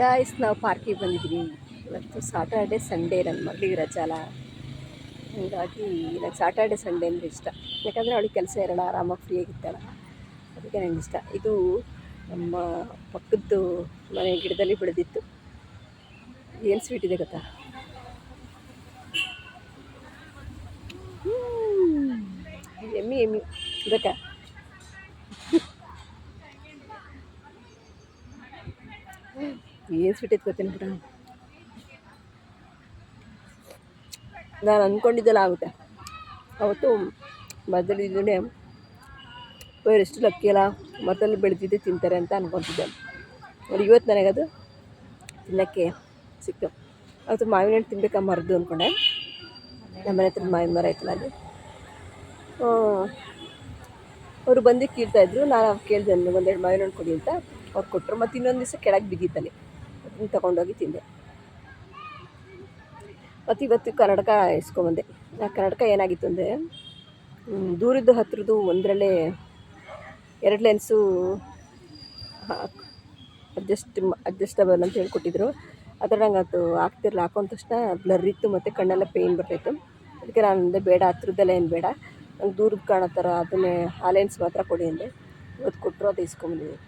Guys ನಾವು ಪಾರ್ಕಿಗೆ ಬಂದಿದ್ವಿ ಇವತ್ತು ಸಾಟರ್ಡೆ ಸಂಡೇ ನನ್ನ ಮಗಳಿಗೆ ರಜಾಲ ಹೀಗಾಗಿ ನನಗೆ ಸಾಟರ್ಡೆ ಸಂಡೇ ಅಂದರೆ ಇಷ್ಟ. ಯಾಕಂದರೆ ಅವಳಿಗೆ ಕೆಲಸ ಇರೋಣ ಆರಾಮಾಗಿ ಫ್ರೀ ಆಗಿರ್ತಾಳ. ಅದಕ್ಕೆ ನನಗೆ ಇಷ್ಟ. ಇದು ನಮ್ಮ ಪಕ್ಕದ್ದು ಮನೆ ಗಿಡದಲ್ಲಿ ಬೆಳೆದಿತ್ತು. ಏನು ಸ್ವೀಟ್ ಇದೆ ಗೊತ್ತಾ. ಎಮ್ಮಿ ಎಮ್ಮಿ. ಬೇಕಾ ಏನು ಸ್ವೀಟ್ ಗೊತ್ತೇನು ಬಿಡ. ನಾನು ಅಂದ್ಕೊಂಡಿದ್ದೆಲ್ಲ ಆಗುತ್ತೆ. ಅವತ್ತು ಮರದಲ್ಲಿ ಇದ್ರೆ ಎಷ್ಟು ಲಕ್ಕಿ ಅಲ್ಲ. ಮರದಲ್ಲಿ ಬೆಳೆದಿದ್ದೆ ತಿಂತಾರೆ ಅಂತ ಅಂದ್ಕೊತಿದ್ದೆ ಅವ್ರು ಇವತ್ತು ನನಗದು ತಿನ್ನೋಕ್ಕೆ ಸಿಕ್ತು. ಅವತ್ತು ಮಾವಿನ ಹಣ್ಣು ತಿನ್ಬೇಕಾ ಮರದ್ದು ಅಂದ್ಕೊಂಡೆ ನಮ್ಮ ಮನೆ ಹತ್ರ ಮಾವಿನ ಮರ ಐತಲ್ಲ ಅದು ಅವರು ಬಂದು ಕೀಳ್ತಾಯಿದ್ರು ನಾನು ಕೇಳಿದೆ ಒಂದೆರಡು ಮಾವಿನ ಹಣ್ಣು ಕೊಡಿ ಅಂತ. ಅವ್ರು ಕೊಟ್ಟರು ಮತ್ತು ಇನ್ನೊಂದು ದಿವಸ ಕೆಳಗೆ ಬಿದ್ದಿತ್ತಲ್ಲಿ ತೊಗೊಂಡೋಗಿ ತಿಂದೆ. ಮತ್ತು ಇವತ್ತು ಕನ್ನಡಕ ಇಸ್ಕೊಂಬಂದೆ ಆ ಕನ್ನಡಕ ಏನಾಗಿತ್ತು ಅಂದರೆ ದೂರದ್ದು ಹತ್ತಿರದ್ದು ಒಂದರಲ್ಲೇ ಎರಡು ಲೆನ್ಸು ಅಡ್ಜಸ್ಟ್ ಅಡ್ಜಸ್ಟಬಲ್ ಅಂತ ಹೇಳ್ಕೊಟ್ಟಿದ್ರು. ಅದರ ನಂಗೆ ಅದು ಹಾಕ್ತಿರ್ಲಿಲ್ಲ ಹಾಕೊಂಡ ತಕ್ಷಣ ಬ್ಲರ್ ಇತ್ತು ಮತ್ತು ಕಣ್ಣೆಲ್ಲ ಪೇಯ್ನ್ ಬರ್ತಾಯಿತ್ತು ಅದಕ್ಕೆ ನಾನು ಅಂದೆ, ಬೇಡ, ಹತ್ರದ್ದೆಲ್ಲ ಏನು ಬೇಡ. ನಂಗೆ ದೂರದ ಕಾಣೋ ಥರ ಅದನ್ನೇ ಆ ಲೆನ್ಸ್ ಮಾತ್ರ ಕೊಡಿ ಅಂದೆ. ಇವತ್ತು ಕೊಟ್ಟರು ಅದು ಇಸ್ಕೊಂಬಂದಿದ್ದೆ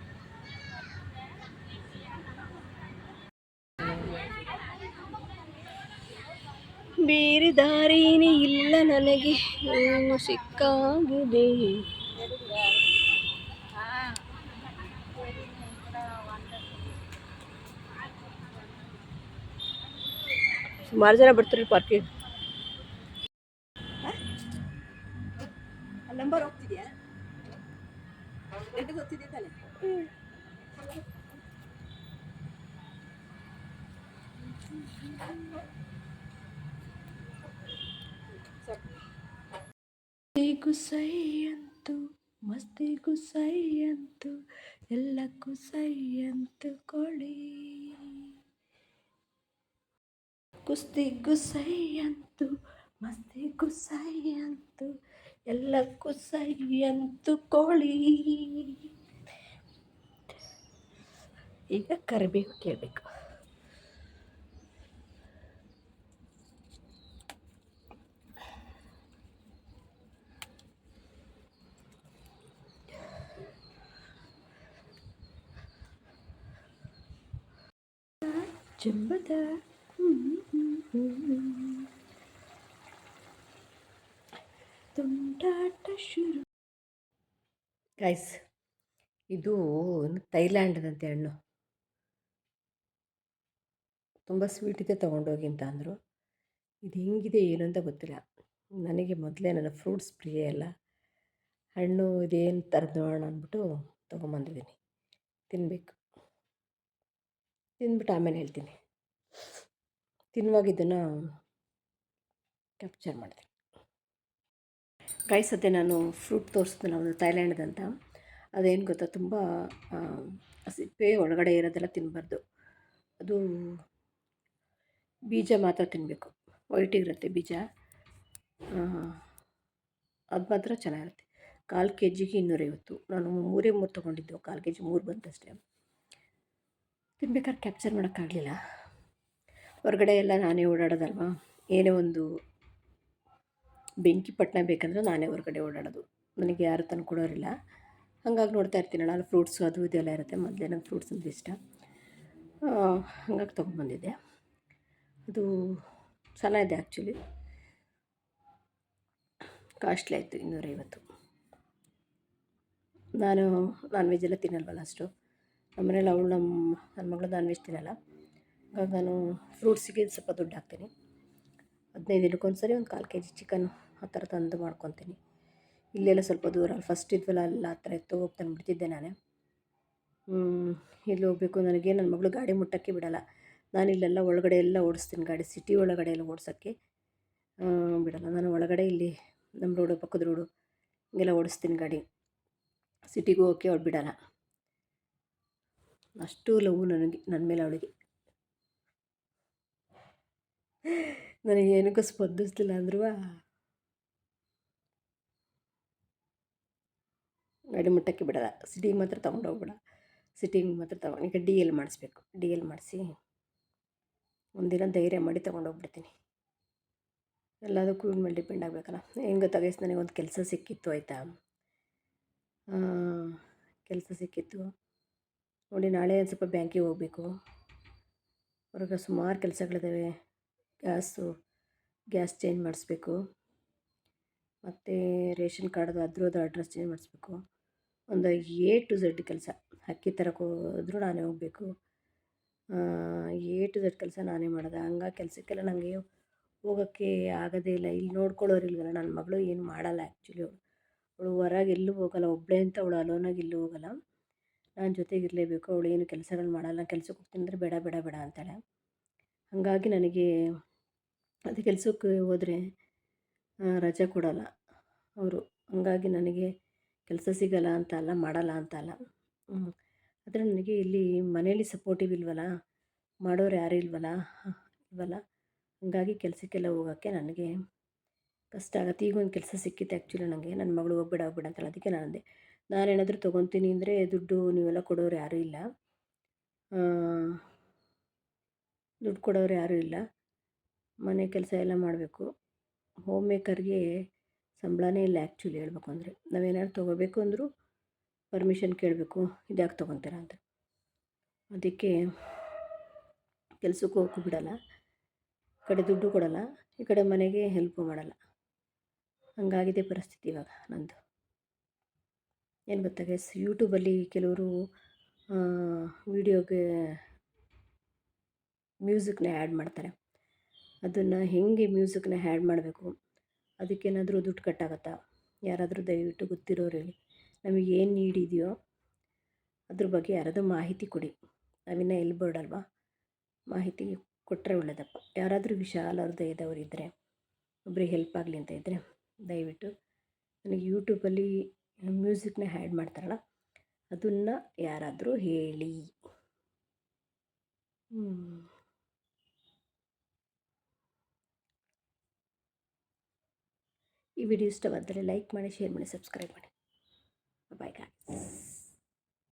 ಬೇರೆ ದಾರಿನೇ ಇಲ್ಲ ನನಗೆ. ನೀನು ಸಿಕ್ಕಾಗಿದೆ. ಸುಮಾರು ಜನ ಬರ್ತಾರೆ ಪಾರ್ಕಿಗೆ ನಂಬರ್ ಹೋಗ್ತಿದ್ಯಾ? ಗೊತ್ತಿದೆ ತಾನೆ ಮಸ್ತಿಗೂ ಸೈ ಅಂತು, ಮಸ್ತಿಗೂ ಸೈ ಅಂತು, ಎಲ್ಲಕ್ಕೂ ಸೈ ಅಂತು ಕೊಡಿ. ಕುಸ್ತಿಗೂ ಸೈ ಅಂತು, ಮಸ್ತಿಗೂ ಸೈ ಅಂತು, ಎಲ್ಲಕ್ಕೂ ಸೈ ಅಂತು ಕೋಳಿ ಈಗ ಕರಿಬೇಕು ಕೇಳಬೇಕು. ಜಂಬದ ತುಂಟಾಟ ಶುರು. ಗೈಸ್ ಇದು ಥೈಲ್ಯಾಂಡ್ದಂತೆ ಹಣ್ಣು. ತುಂಬ ಸ್ವೀಟ್ ಇದೆ ತೊಗೊಂಡೋಗಿ ಅಂತ ಅಂದರು. ಇದು ಹೆಂಗಿದೆ ಏನು ಅಂತ ಗೊತ್ತಿಲ್ಲ. ನನಗೆ ಮೊದಲೇ ನನ್ನ ಫ್ರೂಟ್ಸ್ ಪ್ರಿಯ ಅಲ್ಲ ಹಣ್ಣು ಇದೇನು ಥರದ್ದು ನೋಡೋಣ ಅಂದ್ಬಿಟ್ಟು ತೊಗೊಂಬಂದಿದ್ದೀನಿ. ತಿನ್ನಬೇಕು ತಿಂದ್ಬಿಟ್ಟು ಆಮೇಲೆ ಹೇಳ್ತೀನಿ. ತಿನ್ನುವಾಗ ಇದನ್ನು ಕ್ಯಾಪ್ಚರ್ ಮಾಡ್ತೀನಿ. ಅದೇ ನಾನು ಫ್ರೂಟ್ ತೋರಿಸ್ತೀನಿ ಒಂದು ಥೈಲ್ಯಾಂಡ್ದಂತ ಅದೇನು ಗೊತ್ತಾ, ತುಂಬ ಸಿಪ್ಪೆ ಒಳಗಡೆ ಇರೋದೆಲ್ಲ ತಿನ್ನಬಾರ್ದು ಅದು ಬೀಜ ಮಾತ್ರ ತಿನ್ನಬೇಕು ವೈಟ್ ಇರುತ್ತೆ ಬೀಜ. ಅದು ಮಾತ್ರ ಚೆನ್ನಾಗಿರುತ್ತೆ. ಕಾಲು ಕೆ ಜಿಗೆ ಇನ್ನೂರೈವತ್ತು. ನಾನು ಮೂರೇ ಮೂರು ತೊಗೊಂಡಿದ್ದು. ಕಾಲು ಕೆ ಜಿ ಮೂರು ಬಂತಷ್ಟೇ. ತಿನ್ಬೇಕಾದ್ರೆ ಕ್ಯಾಪ್ಚರ್ ಮಾಡೋಕ್ಕಾಗಲಿಲ್ಲ. ಹೊರಗಡೆ ಎಲ್ಲ ನಾನೇ ಓಡಾಡೋದಲ್ವಾ? ಏನೇ ಒಂದು ಬೆಂಕಿ ಪಟ್ಟಣ ಬೇಕಂದ್ರೆ ನಾನೇ ಹೊರಗಡೆ ಓಡಾಡೋದು. ನನಗೆ ಯಾರು ತಂದು ಕೊಡೋರಿಲ್ಲ. ಹಂಗಾಗಿ ನೋಡ್ತಾ ಇರ್ತೀನಲ್ಲ ಅಲ್ಲಿ ಫ್ರೂಟ್ಸು ಅದು ಇದೆಲ್ಲ ಇರುತ್ತೆ. ಮೊದಲೇ ನಂಗೆ ಫ್ರೂಟ್ಸ್ ಅಂದರೆ ಇಷ್ಟ. ಹಂಗಾಗಿ ತೊಗೊಂಡ್ಬಂದಿದ್ದೆ. ಅದು ಚೆನ್ನಾಗಿದೆ ಆ್ಯಕ್ಚುಲಿ ಕಾಸ್ಟ್ಲಿ ಆಯಿತು, ಇನ್ನೂರೈವತ್ತು. ನಾನು ನಾನ್ ವೆಜ್ ಎಲ್ಲ ತಿನ್ನಲ್ವಲ್ಲ ಅಷ್ಟು? ನಮ್ಮನೇಲಿ ಅವಳು ನಮ್ಮ ನನ್ನ ಮಗಳು ನಾನ್ ವೆಜ್ ತಿನ್ನಲ್ಲ ಹಾಗಾಗಿ ನಾನು ಫ್ರೂಟ್ಸಿಗೆ ಸ್ವಲ್ಪ ದುಡ್ಡು ಹಾಕ್ತೀನಿ. ಹದಿನೈದು ದಿನಕ್ಕೊಂದು ಸರಿ ಒಂದು ಕಾಲು ಕೆ ಜಿ ಚಿಕನ್ ಆ ಥರ ತಂದು ಮಾಡ್ಕೊತೀನಿ. ಇಲ್ಲೆಲ್ಲ ಸ್ವಲ್ಪ ದೂರ ಫಸ್ಟ್ ಇದ್ವಲ್ಲ ಅಲ್ಲ ಆ ಥರ ಎತ್ತು ಹೋಗಿ ತಂದುಬಿಡ್ತಿದ್ದೆ ನಾನೇ. ಇಲ್ಲಿ ಹೋಗಬೇಕು? ನನಗೆ ನನ್ನ ಮಗಳು ಗಾಡಿ ಮುಟ್ಟೋಕ್ಕೆ ಬಿಡಲ್ಲ. ನಾನು ಇಲ್ಲೆಲ್ಲ ಒಳಗಡೆ ಎಲ್ಲ ಓಡಿಸ್ತೀನಿ ಗಾಡಿ ಸಿಟಿ ಒಳಗಡೆ ಎಲ್ಲ ಓಡಿಸೋಕ್ಕೆ. ಬಿಡಲ್ಲ. ನಾನು ಒಳಗಡೆ ಇಲ್ಲಿ ನಮ್ಮ ರೋಡು ಪಕ್ಕದ ರೋಡು ಹಿಂಗೆಲ್ಲ ಓಡಿಸ್ತೀನಿ ಗಾಡಿ. ಸಿಟಿಗೆ ಹೋಗೋಕ್ಕೆ ಅವ್ಳು ಬಿಡಲ್ಲ. ಅಷ್ಟು ಲವ್ ನನಗೆ ನನ್ನ ಮೇಲೆ ಅವಳಿಗೆ. ನನಗೆ ಏನಕ್ಕೂ ಸ್ಪರ್ಧಿಸ್ಲಿಲ್ಲ ಅಂದ್ರೂ ಗಾಡಿ ಮುಟ್ಟಕ್ಕೆ ಬಿಡಲ್ಲ. ಸಿಟಿಗೆ ಮಾತ್ರ ತೊಗೊಂಡೋಗ್ಬಿಡ ಸಿಟಿಗೆ ಮಾತ್ರ ತಗೊಂಡು, ಈಗ ಡಿ ಎಲ್ ಮಾಡಿಸ್ಬೇಕು. ಡಿ ಎಲ್ ಮಾಡಿಸಿ ಒಂದಿನ ಧೈರ್ಯ ಮಾಡಿ ತೊಗೊಂಡೋಗ್ಬಿಡ್ತೀನಿ ಎಲ್ಲದಕ್ಕೂ ಇವ್ನ ಮೇಲೆ ಡಿಪೆಂಡ್ ಆಗಬೇಕಲ್ಲ. ಹೆಂಗೆ ಗೊತ್ತಾಗೈಸ್ ನನಗೆ ಒಂದು ಕೆಲಸ ಸಿಕ್ಕಿತ್ತು, ಆಯಿತಾ? ಕೆಲಸ ಸಿಕ್ಕಿತ್ತು. ನೋಡಿ ನಾಳೆ ಒಂದು ಸ್ವಲ್ಪ ಬ್ಯಾಂಕಿಗೆ ಹೋಗಬೇಕು. ಹೊರಗೆ ಸುಮಾರು ಕೆಲಸಗಳಿದ್ದಾವೆ ಗ್ಯಾಸು, ಗ್ಯಾಸ್ ಚೇಂಜ್ ಮಾಡಿಸ್ಬೇಕು. ಮತ್ತು ರೇಷನ್ ಕಾರ್ಡ್ದು ಅದ್ರದ್ದು ಅಡ್ರೆಸ್ ಚೇಂಜ್ ಮಾಡಿಸ್ಬೇಕು. ಒಂದು ಎ ಟು ಝೆಡ್ ಕೆಲಸ. ಅಕ್ಕಿ ತರಕ್ಕೆ ಹೋದರೂ ನಾನೇ ಹೋಗಬೇಕು. ಎ ಟು ಝಡ್ ಕೆಲಸ ನಾನೇ ಮಾಡಿದೆ. ಹಂಗಾಗಿ ಕೆಲಸಕ್ಕೆಲ್ಲ ನನಗೆ ಹೋಗೋಕ್ಕೆ ಆಗೋದೇ ಇಲ್ಲ. ಇಲ್ಲಿ ನೋಡ್ಕೊಳ್ಳೋರಿಲ್ವಲ್ಲ ನನ್ನ ಮಗಳು ಏನು ಮಾಡಲ್ಲ ಆ್ಯಕ್ಚುಲಿ ಅವಳು. ಅವಳು ಹೊರಗೆ ಎಲ್ಲೂ ಹೋಗಲ್ಲ. ಒಬ್ಬಳೇ ಅಂತ ಅವಳು ಅಲೋನಾಗಿ ಎಲ್ಲೂ ಹೋಗಲ್ಲ. ನಾನು ಜೊತೆಗೆ ಇರಲೇಬೇಕು ಅವಳು ಏನು ಕೆಲಸಗಳು ಮಾಡಲ್ಲ ಕೆಲ್ಸಕ್ಕೆ ಹೋಗ್ತೀನಿ ಅಂದರೆ ಬೇಡ ಬೇಡ ಬೇಡ ಅಂತಾಳೆ. ಹಾಗಾಗಿ ನನಗೆ ಅದು ಕೆಲಸಕ್ಕೆ ಹೋದರೆ ರಜೆ ಕೊಡಲ್ಲ ಅವರು. ಹಾಗಾಗಿ ನನಗೆ ಕೆಲಸ ಸಿಗಲ್ಲ ಅಂತ ಅಲ್ಲ, ಮಾಡಲ್ಲ ಅಂತ ಅಲ್ಲ. ಆದರೆ ನನಗೆ ಇಲ್ಲಿ ಮನೇಲಿ ಸಪೋರ್ಟಿವ್ ಇಲ್ವಲ್ಲ, ಮಾಡೋರು ಯಾರೂ ಇಲ್ವಲ್ಲ ಇಲ್ವಲ್ಲ, ಹಾಗಾಗಿ ಕೆಲಸಕ್ಕೆಲ್ಲ ಹೋಗೋಕ್ಕೆ ನನಗೆ ಕಷ್ಟ ಆಗುತ್ತೆ. ಈಗ ಒಂದು ಕೆಲಸ ಸಿಕ್ಕಿತ್ತು ಆ್ಯಕ್ಚುಲಿ ನನಗೆ ನನ್ನ ಮಗಳು ಹೋಗ್ಬೇಡ ಹೋಗ್ಬೇಡ ಅಂತಾಳೆ. ಅದಕ್ಕೆ ನಾನು ಅಂದೆ ನಾನೇನಾದರೂ ತೊಗೊತೀನಿ ಅಂದರೆ ದುಡ್ಡು ನೀವೆಲ್ಲ ಕೊಡೋರು ಯಾರೂ ಇಲ್ಲ. ದುಡ್ಡು ಕೊಡೋರು ಯಾರೂ ಇಲ್ಲ. ಮನೆ ಕೆಲಸ ಎಲ್ಲ ಮಾಡಬೇಕು. ಹೋಮ್ ಮೇಕರ್ಗೆ ಸಂಬಳನೇ ಇಲ್ಲ ಆ್ಯಕ್ಚುಲಿ ಹೇಳ್ಬೇಕು ಅಂದರೆ. ನಾವೇನಾದ್ರು ತೊಗೋಬೇಕು ಅಂದರೂ ಪರ್ಮಿಷನ್ ಕೇಳಬೇಕು, ಇದ್ಯಾಕೆ ತೊಗೊತೀರಾ ಅಂತ ಅದಕ್ಕೆ ಕೆಲ್ಸಕ್ಕೆ ಹೋಗಿ ಬಿಡಲ್ಲ. ಈ ಕಡೆ ದುಡ್ಡು ಕೊಡಲ್ಲ, ಈ ಕಡೆ ಮನೆಗೆ ಹೆಲ್ಪು ಮಾಡಲ್ಲ. ಹಂಗಾಗಿದೆ ಪರಿಸ್ಥಿತಿ ಇವಾಗ ನಂದು. ಏನು ಗೊತ್ತಾ ಗೈಸ್ ಯೂಟ್ಯೂಬಲ್ಲಿ ಕೆಲವರು ವಿಡಿಯೋಗೆ ಮ್ಯೂಸಿಕ್ನ ಆ್ಯಡ್ ಮಾಡ್ತಾರೆ. ಅದನ್ನು ಹೇಗೆ ಮ್ಯೂಸಿಕ್ನ ಆ್ಯಡ್ ಮಾಡಬೇಕು? ಅದಕ್ಕೇನಾದರೂ ದುಡ್ಡು ಕಟ್ಟಾಗತ್ತಾ? ಯಾರಾದರೂ ದಯವಿಟ್ಟು ಗೊತ್ತಿರೋರು ಹೇಳಿ. ನಮಗೆ ಏನು ನೀಡ್ ಇದೆಯೋ, ಅದ್ರ ಬಗ್ಗೆ ಯಾರಾದರೂ ಮಾಹಿತಿ ಕೊಡಿ. ನಾವಿನ್ನೂ ಎಲ್ಲಿ ಬರ್ಡಲ್ವಾ ಮಾಹಿತಿ ಕೊಟ್ಟರೆ ಒಳ್ಳೆಯದಪ್ಪ ಯಾರಾದರೂ ವಿಶಾಲ ಹೃದಯದವರು ಇದ್ದರೆ ಒಬ್ಬರಿಗೆ ಹೆಲ್ಪ್ ಆಗಲಿ ಅಂತ ಇದ್ದರೆ ದಯವಿಟ್ಟು ನನಗೆ ಯೂಟ್ಯೂಬಲ್ಲಿ ಮ್ಯೂಸಿಕ್ನ ಹ್ಯಾಡ್ ಮಾಡ್ತಾರಲ್ಲ, ಅದನ್ನು ಯಾರಾದರೂ ಹೇಳಿ. ಈ ವಿಡಿಯೋ ಇಷ್ಟವಾದರೆ ಲೈಕ್ ಮಾಡಿ, ಶೇರ್ ಮಾಡಿ, ಸಬ್ಸ್ಕ್ರೈಬ್ ಮಾಡಿ. Bye guys